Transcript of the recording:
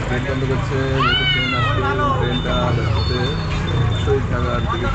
train বন্ধ করছে train আসছে ট্রেনটা আসতে শহীদ ঢাকার দিকে